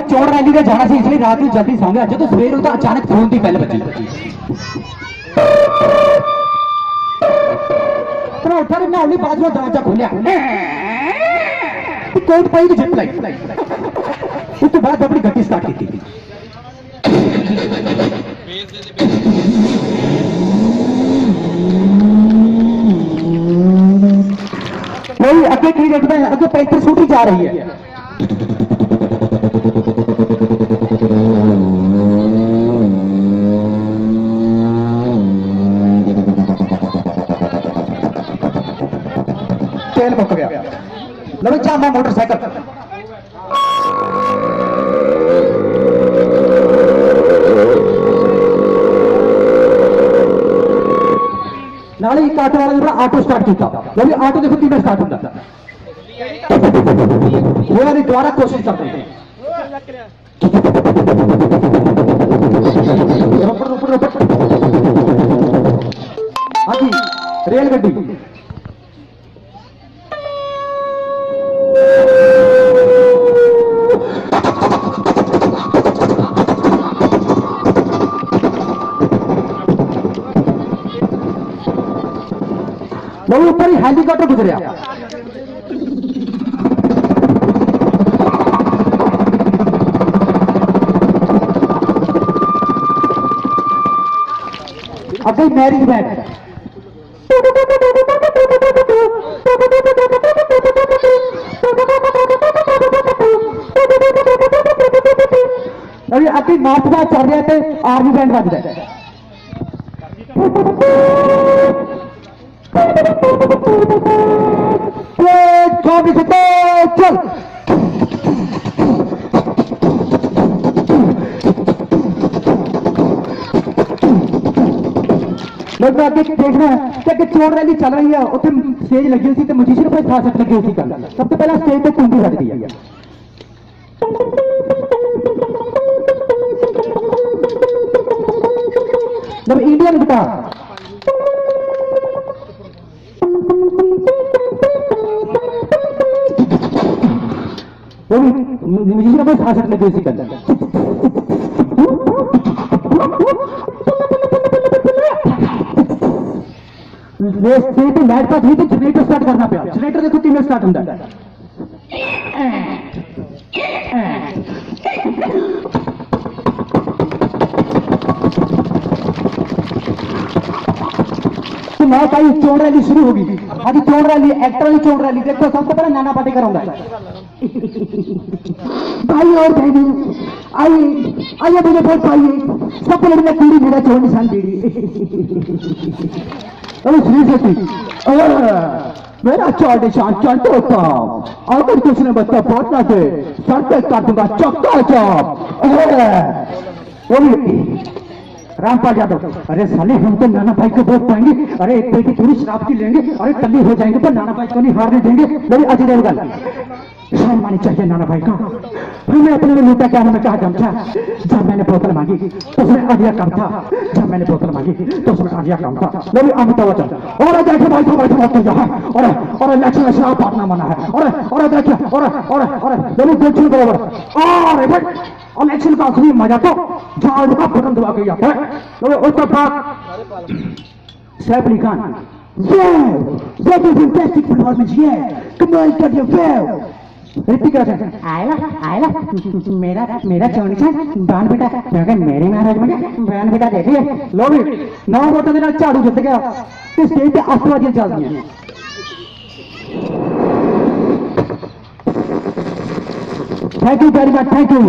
ਚੋਣ ਰੈਲੀ ਤੇ ਜਾਣਾ ਸੀ ਇਸ ਲਈ ਰਾਤ ਨੂੰ ਜਲਦੀ ਸੌਂ ਗਿਆ ਜਦੋਂ ਸਵੇਰ ਨੂੰ ਤਾਂ ਅਚਾਨਕ ਫੋਨ ਦੀ ਬੈਲ ਵੱਜੀ ਪਰ ਉੱਠਾ ਨੇ ਨਾਲ ਹੀ ਬਾਅਦ ਵਿੱਚ ਦਰਵਾਜ਼ਾ ਖੋਲਿਆ ਤੇ ਕੋਟ ਪਾਈ ਤੇ ਜਿੱਤ ਲਈ ਉਸ ਤੋਂ ਬਾਅਦ ਆਪਣੀ ਗੱਡੀ ਸਟਾਰਟ ਕੀਤੀ ਕੋਈ ਅੱਗੇ ਕੀ ਦੇਖਦਾ ਹੈ ਅੱਗੇ ਪੈਂਟਰ ਛੂਟੀ ਜਾ ਰਹੀ ਹੈ तेल मुक गया। लविचा मैं मोटरसाइकिल। नाले एक स्टार्ट देखो तीन स्टार्ट होता वो द्वारा कोशिश करते हैं। रेल गड्डी रेलगड्डी वो ऊपर ही हेलीकॉप्टर गुजर गया भाई मैरिज मैन अभी नॉर्थ का चल रहे थे आर्मी बैंड बज रहे ਹੈ ਤੇ ਚੌਬੀਸ ਲੋਕ ਮੈਂ ਅੱਗੇ ਦੇਖਣਾ ਹੈ ਕਿ ਅੱਗੇ ਚੋਣ ਰੈਲੀ ਚੱਲ ਰਹੀ ਹੈ ਉੱਥੇ ਸਟੇਜ ਲੱਗੀ ਹੋਈ ਸੀ ਤੇ ਮਜੀਸ਼ੀਅਨ ਕੋਈ ਖਾਸ ਲੱਗੀ ਹੋਈ ਸੀ ਕੱਲ ਸਭ ਤੋਂ ਪਹਿਲਾਂ ਸਟੇਜ ਤੇ ਕੁੰਡੀ ਵੱਜਦੀ ਹੈ ਜਬ ਇੰਡੀਅਨ ਗਿਟਾਰ वो भी म्यूजिशियन को खा सकने की कल स्टेट मैच का थी तो जनरेटर स्टार्ट करना पे जनरेटर देखो तीन स्टार्ट होता है। तो मैं कही चोण रैली शुरू होगी। अभी चोण रैली, एक्टर वाली चोण रैली, देखो सबसे पहले नाना पाटेकर होता भाई और बहनी, आइए आइए मुझे वोट पाइए। सबको लड़ने पीढ़ी मेरा चोर निशान पीढ़ी। अरे श्री शक्ति मेरा चौड़ निशान चलते होता अगर कुछ ने बच्चा ना दे सर पे काट दूँगा चक्का चौक वो भी रामपाल यादव। अरे साले, हम तो नाना भाई को वोट पाएँगे। अरे एक पेटी पूरी शराब की लेंगे, अरे टल्ली हो जाएँगे, पर नाना भाई को नहीं हारने देंगे। मेरी अजय देवगन आनी चाहिए नाना भाई का। मैं अपने लिए लूटा क्या मैं कहा गमछा जब मैंने बोतल मांगी तो उसमें आधिया कम था। जब मैंने बोतल मांगी तो उसमें आधिया कम था। वो भी अमिताभ बच्चन और देखिए भाई तो बैठो मत यहाँ। और और इलेक्शन में शराब बांटना मना है। और और देखिए और और और दोनों कुछ बराबर। और भाई इलेक्शन का आखिरी मज़ा तो झाड़ का बटन दबा के जाता है। तो उसके बाद सैफ अली खान वो वो a fantastic परफॉर्मेंस है Come on, cut your wow! मेरा मेरा चौनी बेटा। मेरे महाराज में बान बेटा देखिए लो भी। नौ वोटों झाड़ू जित गया। ते स्टेज पे अस्तवादियाँ चल रही thank you very much thank you